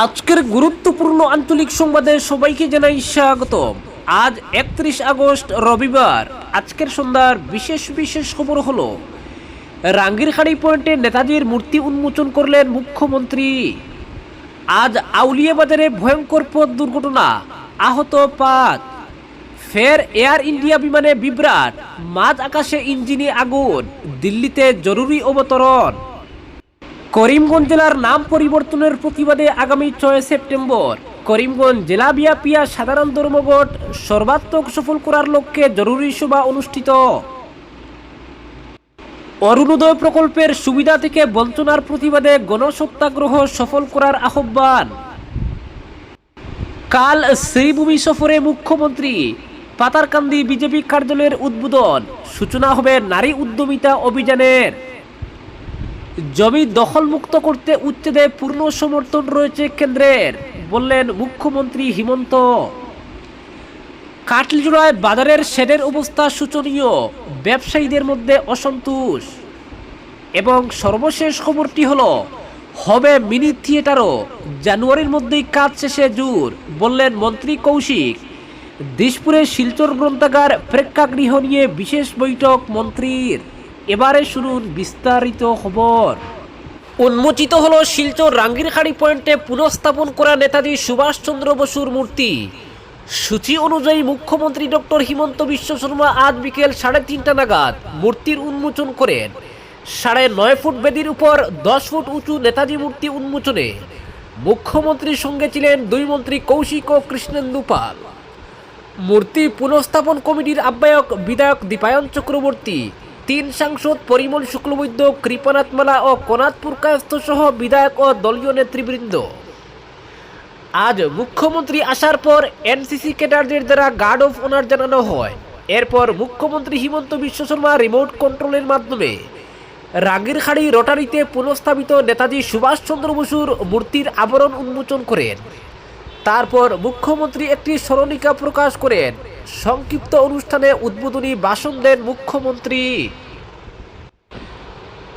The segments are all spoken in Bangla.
আজকের গুরুত্বপূর্ণ আঞ্চলিক সংবাদে সবাইকে জানাই স্বাগত আজ একত্রিশ আগস্ট, রবিবার। আজকের সন্ধ্যার বিশেষ বিশেষ খবর হলো রাঙ্গিরখাড়ি পয়েন্টে নেতাজির মূর্তি উন্মোচন করলেন মুখ্যমন্ত্রী। আজ আউলিয়া বাজারে ভয়ঙ্কর পথ দুর্ঘটনা, আহত পাঁচ। ফের এয়ার ইন্ডিয়া বিমানে বিভ্রাট, মাঝ আকাশে ইঞ্জিনে আগুন, দিল্লিতে জরুরি অবতরণ। করিমগঞ্জ জেলার নাম পরিবর্তনের প্রতিবাদে আগামী ছয় সেপ্টেম্বর। করিমগঞ্জ জেলা বিয়াপিয়া সাধারণ ধর্মঘট সর্বাত্মক সফল করার লক্ষ্যে জরুরি সভা অনুষ্ঠিত। অরুণোদয় প্রকল্পের সুবিধা থেকে বঞ্চনার প্রতিবাদে গণসত্যাগ্রহ সফল করার আহ্বান। কাল শ্রীভূমি সফরে মুখ্যমন্ত্রী, পাতারকান্দি বিজেপি কার্যালয়ের উদ্বোধন। সূচনা হবে নারী উদ্যমিতা অভিযানের। জমি দখলমুক্ত করতে উচ্ছেদে পূর্ণ সমর্থন রয়েছে কেন্দ্রের, বললেন মুখ্যমন্ত্রী হিমন্ত। কাটলিজোড়ায় বাজারের শেডের অবস্থা শোচনীয়, ব্যবসায়ীদের মধ্যে অসন্তোষ। এবং সর্বশেষ খবরটি হলো, হবে মিনি থিয়েটারও, জানুয়ারির মধ্যেই কাজ শেষে জোর, বললেন মন্ত্রী কৌশিক। দিশপুরে শিলচর গ্রন্থাগার প্রেক্ষাগৃহ নিয়ে বিশেষ বৈঠক মন্ত্রীর। এবারে শুনুন বিস্তারিত খবর। উন্মোচিত হলো শিলচর রাঙ্গিরখাড়ি পয়েন্টে পুনঃস্থাপন করা নেতাজি সুভাষচন্দ্র বসুর মূর্তি। সূচি অনুযায়ী মুখ্যমন্ত্রী ডক্টর হিমন্ত বিশ্ব শর্মা আজ বিকেল সাড়ে তিনটা নাগাদ মূর্তির উন্মোচন করেন। সাড়ে নয় ফুট বেদির উপর দশ ফুট উঁচু নেতাজি মূর্তি উন্মোচনে। মুখ্যমন্ত্রীর সঙ্গে ছিলেন দুই মন্ত্রী কৌশিক ও কৃষ্ণেন্দু পাল। মূর্তি পুনঃস্থাপন কমিটির আহ্বায়ক বিধায়ক দীপায়ন চক্রবর্তী তিন সাংসদ পরিমল শুক্লবৈদ্য, কৃপনাথ মালা ও কনাথপুর কায়স্থ সহ বিধায়ক ও দলীয় নেতৃবৃন্দ। আজ মুখ্যমন্ত্রী আসার পর এনসিসি ক্যাডারদের দ্বারা গার্ড অফ অনার জানানো হয়। এরপর মুখ্যমন্ত্রী হিমন্ত বিশ্ব শর্মা রিমোট কন্ট্রোলের মাধ্যমে রাগিরখাড়ি রোটারিতে পুনঃস্থাপিত নেতাজি সুভাষচন্দ্র বসুর মূর্তির আবরণ উন্মোচন করেন। তারপর মুখ্যমন্ত্রী একটি স্মরণিকা প্রকাশ করেন। সংক্ষিপ্ত অনুষ্ঠানে উদ্বোধনী ভাষণ দেন মুখ্যমন্ত্রী।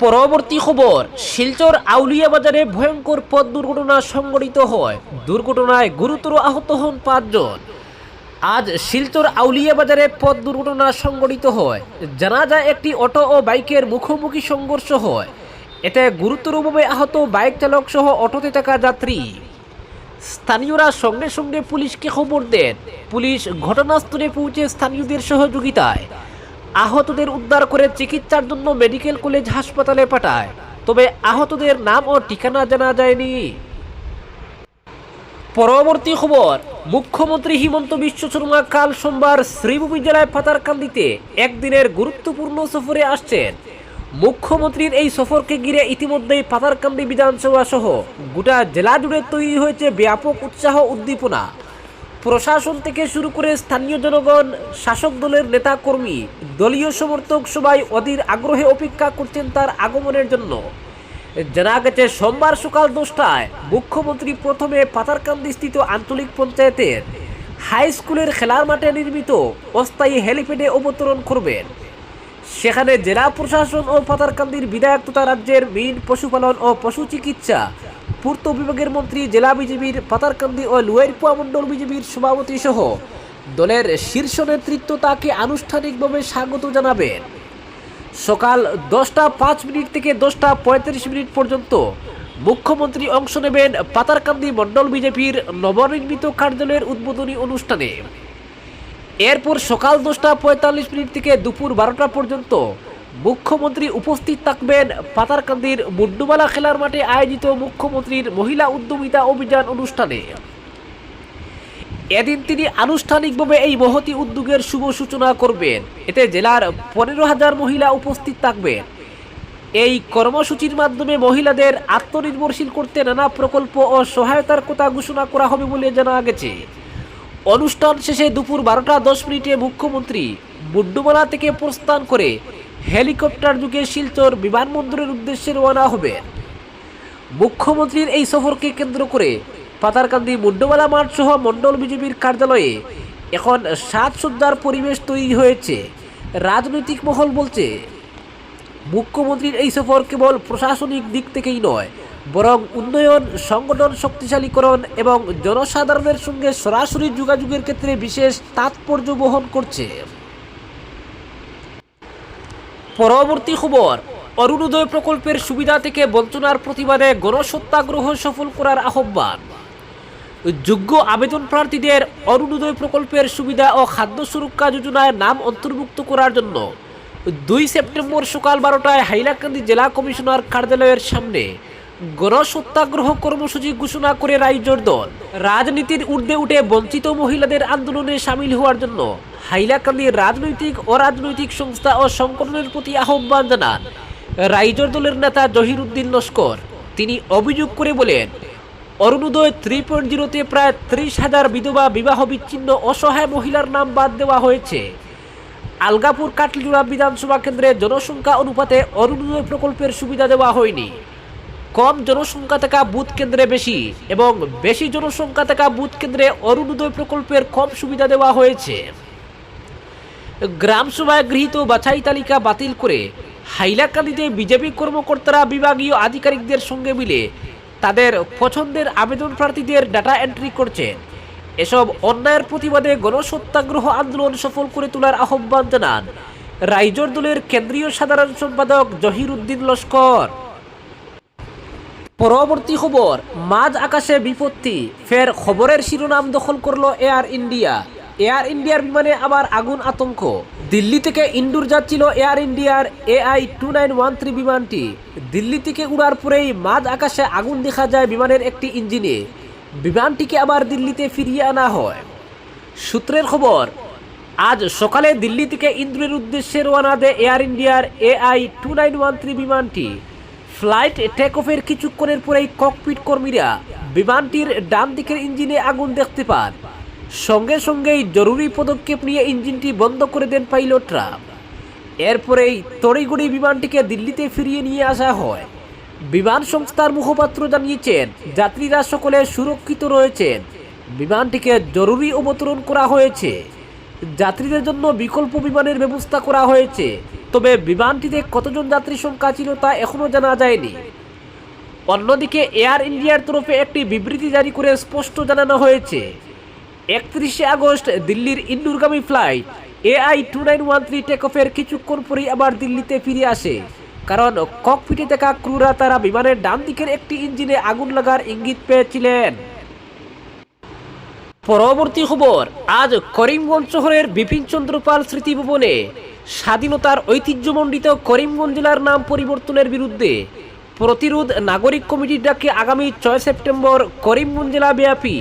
পরবর্তী খবর, শিলচর আউলিয়া বাজারে ভয়ঙ্কর পথ দুর্ঘটনা সংঘটিত হয়। দুর্ঘটনায় গুরুতর আহত হন পাঁচজন। আজ শিলচর আউলিয়া বাজারে পথ দুর্ঘটনা সংঘটিত হয়। জানা যায় একটি অটো ও বাইকের মুখোমুখি সংঘর্ষ হয়। এতে গুরুতরভাবে আহত বাইক চালক সহ অটোতে থাকা যাত্রী। স্থানীয়রা সঙ্গে সঙ্গে পুলিশকে খবর দেন। পুলিশ ঘটনাস্থলে পৌঁছে স্থানীয়দের সহযোগিতায়। আহতদের উদ্ধার করে চিকিৎসার জন্য মেডিকেল কলেজ হাসপাতালে পাঠায়। তবে আহতদের নাম ও ঠিকানা জানা যায়নি। পরবর্তী খবর, মুখ্যমন্ত্রী হিমন্ত বিশ্ব শর্মা কাল সোমবার শ্রীভূমি জেলায় পাতারকান্দিতে একদিনের গুরুত্বপূর্ণ সফরে আসছেন। মুখ্যমন্ত্রীর এই সফরকে ঘিরে ইতিমধ্যেই পাতারকান্দি বিধানসভা সহ গোটা জেলা জুড়ে তৈরি হয়েছে ব্যাপক উৎসাহ উদ্দীপনা। প্রশাসন থেকে শুরু করে স্থানীয় জনগণ, শাসক দলের নেতাকর্মী, দলীয় সমর্থক সবাই অধীর আগ্রহে অপেক্ষা করছেন তার আগমনের জন্য। জানা গেছে, সোমবার সকাল দশটায় মুখ্যমন্ত্রী প্রথমে পাতারকান্দি স্থিত আঞ্চলিক পঞ্চায়েতের হাই স্কুলের খেলার মাঠে নির্মিত অস্থায়ী হেলিপ্যাডে অবতরণ করবেন। সেখানে জেলা প্রশাসন ও পাতারকান্দির বিধায়ক তথা রাজ্যের মীন পশুপালন ও পশু চিকিৎসা পূর্ত বিভাগের মন্ত্রী, জেলা বিজেপির পাতারকান্দি ও লুয়াইরপুয়া মণ্ডল বিজেপির সভাপতি সহ দলের শীর্ষ নেতৃত্ব তাকে আনুষ্ঠানিকভাবে স্বাগত জানাবেন। সকাল দশটা পাঁচ মিনিট থেকে দশটা পঁয়ত্রিশ মিনিট পর্যন্ত মুখ্যমন্ত্রী অংশ নেবেন পাতারকান্দি মণ্ডল বিজেপির নবনির্মিত কার্যালয়ের উদ্বোধনী অনুষ্ঠানে। এরপর সকাল দশটা পঁয়তাল্লিশ মিনিট থেকে দুপুর বারোটা পর্যন্ত মুখ্যমন্ত্রী উপস্থিত থাকবেন পাতারকান্দির মুন্ডুমালা খেলার মাঠে আয়োজিত মুখ্যমন্ত্রীর মহিলা উদ্যমিতা অভিযান অনুষ্ঠানে। এদিন তিনি আনুষ্ঠানিকভাবে এই মহতি উদ্যোগের শুভ সূচনা করবেন। এতে জেলার পনেরো হাজার মহিলা উপস্থিত থাকবেন। এই কর্মসূচির মাধ্যমে মহিলাদের আত্মনির্ভরশীল করতে নানা প্রকল্প ও সহায়তার কথা ঘোষণা করা হবে বলে জানা গেছে। অনুষ্ঠান শেষে দুপুর বারোটা দশ মিনিটে মুখ্যমন্ত্রী মুন্ডুমালা থেকে প্রস্থান করে হেলিকপ্টার যুগে শিলচর বিমানবন্দরের উদ্দেশ্যে রওনা হবেন। মুখ্যমন্ত্রীর এই সফরকে কেন্দ্র করে পাতারকান্দি মুন্ডমালা মাঠ সহ মণ্ডল বিজেপির কার্যালয়ে এখন সাজসজ্জার পরিবেশ তৈরি হয়েছে। রাজনৈতিক মহল বলছে, মুখ্যমন্ত্রীর এই সফর কেবল প্রশাসনিক দিক থেকেই নয়, বরং উন্নয়ন, সংগঠন শক্তিশালীকরণ এবং জনসাধারণের সঙ্গে সরাসরি যোগাযোগের ক্ষেত্রে বিশেষ তাৎপর্য বহন করছে। পরবর্তী খবর, অরুণোদয় প্রকল্পের সুবিধা থেকে বঞ্চনার প্রতিবাদে গণসত্যাগ্রহ সফল করার আহ্বান। যোগ্য আবেদন প্রার্থীদের অরুণোদয় প্রকল্পের সুবিধা ও খাদ্য সুরক্ষা যোজনায় নাম অন্তর্ভুক্ত করার জন্য দুই সেপ্টেম্বর সকাল বারোটায় হাইলাকান্দি জেলা কমিশনার কার্যালয়ের সামনে গণসত্যাগ্রহ কর্মসূচি ঘোষণা করে রাইজোর দল। রাজনীতির ঊর্ধ্বে উঠে বঞ্চিত মহিলাদের আন্দোলনে সামিল হওয়ার জন্য হাইলাকান্দির রাজনৈতিক অরাজনৈতিক সংস্থা ও সংগঠনের প্রতি আহ্বান জানান রাইজোর দলের নেতা জহির উদ্দিন লস্কর। তিনি অভিযোগ করে বলেন, অরুণোদয় থ্রি পয়েন্ট জিরোতে প্রায় ত্রিশ হাজার বিধবা বিবাহ বিচ্ছিন্ন অসহায় মহিলার নাম বাদ দেওয়া হয়েছে। আলগাপুর কাটলিজোড়া বিধানসভা কেন্দ্রে জনসংখ্যা অনুপাতে অরুণোদয় প্রকল্পের সুবিধা দেওয়া হয়নি। কম জনসংখ্যা থাকা বুথ কেন্দ্রে বেশি এবং বেশি জনসংখ্যা থাকা বুথ কেন্দ্রে অরুণোদয় প্রকল্পের কম সুবিধা দেওয়া হয়েছে। গ্রাম সভায় গৃহীত বাছাই তালিকা বাতিল করে হাইলাকান্দিতে বিজেপি কর্মকর্তারা বিভাগীয় আধিকারিকদের সঙ্গে মিলে তাদের পছন্দের আবেদন প্রার্থীদের ডাটা এন্ট্রি করছেন এসব অন্যায়ের প্রতিবাদে গণসত্যাগ্রহ আন্দোলন সফল করে তোলার আহ্বান জানান রাইজর দলের কেন্দ্রীয় সাধারণ সম্পাদক জহির উদ্দিন লস্কর। পরবর্তী খবর, মাঝ আকাশে বিপত্তি, ফের খবরের শিরোনাম দখল করল এয়ার ইন্ডিয়া। এয়ার ইন্ডিয়ার বিমানে আবার আগুন আতঙ্ক। দিল্লি থেকে ইন্ডোর যাচ্ছিল এয়ার ইন্ডিয়ার AI two nine one three বিমানটি। দিল্লি থেকে উড়ার পরেই মাঝ আকাশে আগুন দেখা যায় বিমানের একটি ইঞ্জিনে। বিমানটিকে আবার দিল্লিতে ফিরিয়ে আনা হয়। সূত্রের খবর, আজ সকালে দিল্লি থেকে ইন্দ্রের উদ্দেশ্যে রওনা দেয় এয়ার ইন্ডিয়ার AI two nine one three বিমানটি। ফ্লাইট টেক অফের কিছুক্ষণের পরেই ককপিট কর্মীরা বিমানটির ডান দিকের ইঞ্জিনে আগুন দেখতে পান। সঙ্গে সঙ্গেই জরুরি পদক্ষেপ নিয়ে ইঞ্জিনটি বন্ধ করে দেন পাইলটরা এরপরেই তড়িগুড়ি বিমানটিকে দিল্লিতে ফিরিয়ে নিয়ে আসা হয়। বিমান সংস্থার মুখপাত্র জানিয়েছেন, যাত্রীরা সকলে সুরক্ষিত রয়েছেন। বিমানটিকে জরুরি অবতরণ করা হয়েছে। যাত্রীদের জন্য বিকল্প বিমানের ব্যবস্থা করা হয়েছে। তবে বিমানটিতে কতজন যাত্রী সংখ্যা ছিল তা এখনও জানা যায়নি। অন্যদিকে এয়ার ইন্ডিয়ার তরফে একটি বিবৃতি জারি করে স্পষ্ট জানানো হয়েছে। একত্রিশে আগস্ট দিল্লির ইন্দুরগামী flight AI two nine one three take অফের কিছুক্ষণ পরেই আবার দিল্লিতে ফিরে আসে। কারণ ককপিটে থাকা ক্রুরা তারা বিমানের ডান দিকের একটি ইঞ্জিনে আগুন লাগার ইঙ্গিত পেয়েছিলেন। পরবর্তী খবর, আজ করিমগঞ্জ শহরের বিপিনচন্দ্র পাল স্মৃতি ভবনে স্বাধীনতার ঐতিহ্যমণ্ডিত করিমগঞ্জ জেলার নাম পরিবর্তনের বিরুদ্ধে প্রতিরোধ নাগরিক কমিটির ডাকে আগামী ছয় সেপ্টেম্বর করিমগঞ্জ জেলা ব্যাপী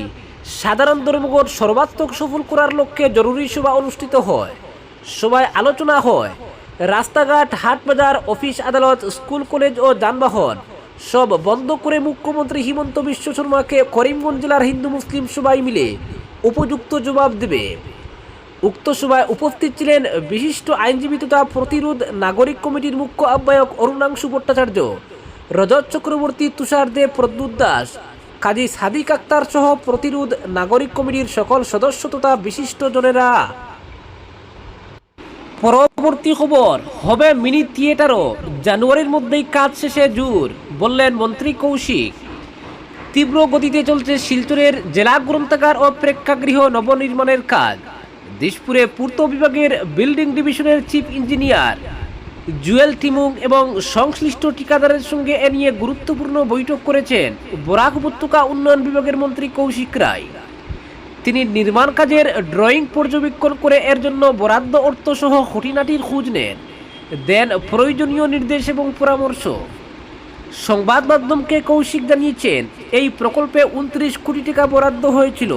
সাধারণ ধর্মঘট সর্বাত্মক সফল করার লক্ষ্যে জরুরি সভা অনুষ্ঠিত হয়। সভায় আলোচনা হয়। রাস্তাঘাট হাট বাজার অফিস আদালত, স্কুল, কলেজ ও যানবাহন সব বন্ধ করে মুখ্যমন্ত্রী হিমন্ত বিশ্ব শর্মাকে করিমগঞ্জ জেলার হিন্দু মুসলিম সবাই মিলে উপযুক্ত জবাব দেবে। উক্ত সভায় উপস্থিত ছিলেন বিশিষ্ট আইনজীবী তথা প্রতিরোধ নাগরিক কমিটির মুখ্য আহ্বায়ক অরুণাংশু ভট্টাচার্য, রজত চক্রবর্তী তুষার দেব প্রদ্যুৎ দাস কাজী সাদিক আক্তার সহ প্রতিরোধ নাগরিক কমিটির সকল সদস্য তথা বিশিষ্ট জনেরা। পরবর্তী খবর, হবে মিনি থিয়েটারও। জানুয়ারির মধ্যেই কাজ শেষে জুর, বললেন মন্ত্রী কৌশিক। তীব্র গতিতে চলছে শিলচরের জেলা গ্রন্থাগার ও প্রেক্ষাগৃহ নবনির্মাণের কাজ। দিশপুরে পূর্ত বিভাগের বিল্ডিং ডিভিশনের চিফ ইঞ্জিনিয়ার জুয়েল টিমুং এবং সংশ্লিষ্ট ঠিকাদারের সঙ্গে এ নিয়ে গুরুত্বপূর্ণ বৈঠক করেছেন বরাক উপত্যকা উন্নয়ন বিভাগের মন্ত্রী কৌশিক রায়। তিনি নির্মাণ কাজের ড্রয়িং পর্যবেক্ষণ করে এর জন্য বরাদ্দ অর্থ সহ খুঁটিনাটির খোঁজ নেন, দেন প্রয়োজনীয় নির্দেশ এবং পরামর্শ। সংবাদ মাধ্যমকে কৌশিক জানিয়েছেন, এই প্রকল্পে উনত্রিশ কোটি টাকা বরাদ্দ হয়েছিল।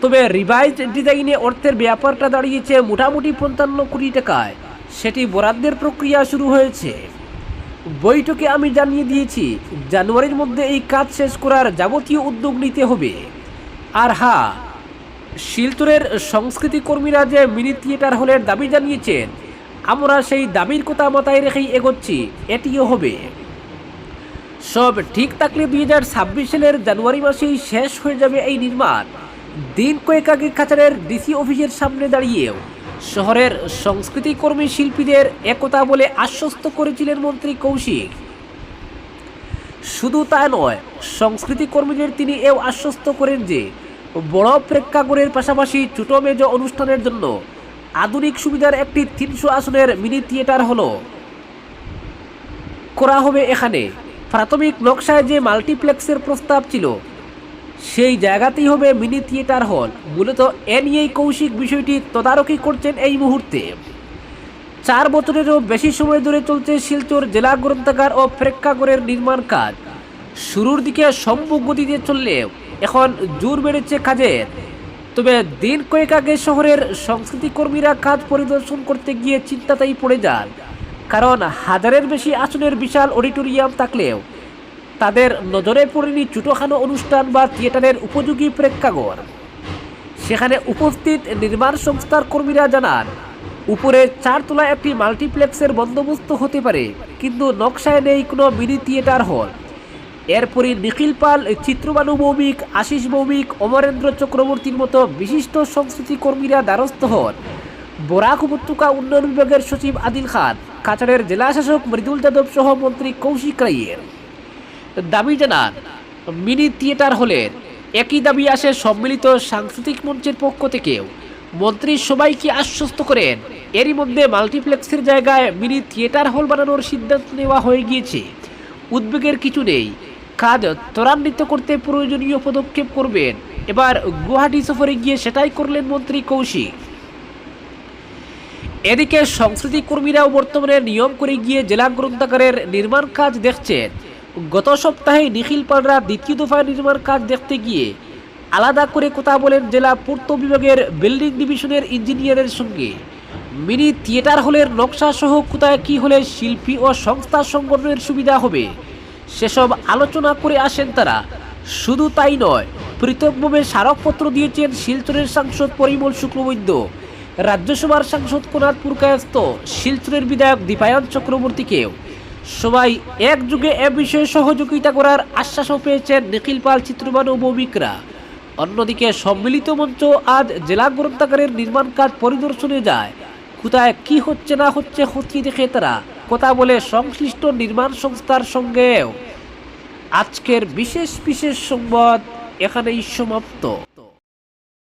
তবে রিভাইজ ডিজাইনে অর্থের ব্যাপারটা দাঁড়িয়েছে মোটামুটি পঞ্চান্ন কোটি টাকায়। সেটি বরাদ্দের প্রক্রিয়া শুরু হয়েছে। বৈঠকে আমি জানিয়ে দিয়েছি, জানুয়ারির মধ্যে এই কাজ শেষ করার যাবতীয় উদ্যোগ নিতে হবে। আর হ্যাঁ শিলচরের সংস্কৃতি কর্মীরা যে মিনি থিয়েটার হলের দাবি জানিয়েছেন, আমরা সেই দাবির কথা মাথায় রেখেই এগোচ্ছি, এটিও হবে। সব ঠিক থাকলে দুই হাজার ছাব্বিশ সালের জানুয়ারি মাসেই শেষ হয়ে যাবে এই নির্মাণ। দিন কয়েক আগে কাছাড়ের ডিসি অফিসের সামনে দাঁড়িয়েও শহরের সংস্কৃতি কর্মী শিল্পীদের একতা বলে আশ্বস্ত করেছিলেন মন্ত্রী কৌশিক। শুধু তা নয়, সংস্কৃতি কর্মীদের তিনি এও আশ্বস্ত করেন যে, বড় প্রেক্ষাগৃহের পাশাপাশি ছোট মেজ অনুষ্ঠানের জন্য আধুনিক সুবিধার একটি তিনশো আসনের মিনি থিয়েটার হলো। করা হবে এখানে। প্রাথমিক নকশায় যে মাল্টিপ্লেক্সের প্রস্তাব ছিল সেই জায়গাতেই হবে মিনি থিয়েটার হল। মূলত এ নিয়েই কৌশিক বিষয়টি তদারকি করছেন এই মুহূর্তে। চার বছরেরও বেশি সময় ধরে চলছে শিলচর জেলা গ্রন্থাগার ও প্রেক্ষাগরের নির্মাণ কাজ। শুরুর দিকে সম্ভব গতিতে চললেও এখন জোর বেড়েছে কাজের। তবে দিন কয়েক আগে শহরের সংস্কৃতি কর্মীরা কাজ পরিদর্শন করতে গিয়ে চিন্তাতেই পড়ে যান। কারণ হাজারের বেশি আসনের বিশাল অডিটোরিয়াম থাকলেও তাদের নজরে পড়েনি ছোটোখানো অনুষ্ঠান বা থিয়েটারের উপযোগী প্রেক্ষাগর সেখানে উপস্থিত নির্মাণ সংস্থার কর্মীরা জানান, উপরে চারতলা একটি মাল্টিপ্লেক্সের বন্দোবস্ত হতে পারে, কিন্তু নকশায় নেই কোনো মিনি থিয়েটার হল। এরপরই নিখিল পাল, চিত্রবানু ভৌমিক আশিস ভৌমিক অমরেন্দ্র চক্রবর্তীর মতো বিশিষ্ট সংস্কৃতি কর্মীরা দ্বারস্থ হন। বরাক উপত্যকা উন্নয়ন বিভাগের সচিব আদিল খান, কাছাড়ের জেলাশাসক মৃদুল যাদব সহ মন্ত্রী কৌশিক রাইয়ের দাবি জানান, মিনি থিয়েটার হলের একই দাবি আসে সম্মিলিত সাংস্কৃতিক মঞ্চের পক্ষ থেকেও। মন্ত্রী সবাইকে আশ্বস্ত করেন, এরই মধ্যে মাল্টিপ্লেক্সের জায়গায় মিনি থিয়েটার হল বানানোর সিদ্ধান্ত নেওয়া হয়ে গিয়েছে। উদ্বেগের কিছু নেই, কাজ ত্বরান্বিত করতে প্রয়োজনীয় পদক্ষেপ করবেন। এবার গুয়াহাটি সফরে গিয়ে সেটাই করলেন মন্ত্রী কৌশিক। এদিকে সংস্কৃতি কর্মীরাও বর্তমানে নিয়ম করে গিয়ে জেলা গ্রন্থাগারের নির্মাণ কাজ দেখছেন। গত সপ্তাহে নিখিল পালরা দ্বিতীয় দফায় নির্মাণ কাজ দেখতে গিয়ে আলাদা করে কথা বলেন জেলা পূর্ত বিভাগের বিল্ডিং ডিভিশনের ইঞ্জিনিয়ারের সঙ্গে। মিনি থিয়েটার হলের নকশা সহ কোথায় কী হলে শিল্পী ও সংস্থা সংগঠনের সুবিধা হবে, সেসব আলোচনা করে আসেন তারা। শুধু তাই নয়, পৃথকভাবে স্মারকপত্র দিয়েছেন শিলচরের সাংসদ পরিমল শুক্লবৈদ্য। রাজ্যসভার সাংসদ কোনাদ পুরকায়স্ত শিলচরের বিধায়ক দীপায়ন চক্রবর্তীকেও। সবাই একযুগে এ বিষয়ে সহযোগিতা করার আশ্বাসও পেয়েছেন নিখিল পাল চিত্রবান ও ভৌমিকরা অন্যদিকে সম্মিলিত মঞ্চ আজ জেলা গ্রন্থাগারের নির্মাণ কাজ পরিদর্শনে যায়। কোথায় কি হচ্ছে না হচ্ছে খতিয়ে দেখে তারা কথা বলে সংশ্লিষ্ট নির্মাণ সংস্থার সঙ্গেও। আজকের বিশেষ বিশেষ সংবাদ এখানেই সমাপ্ত।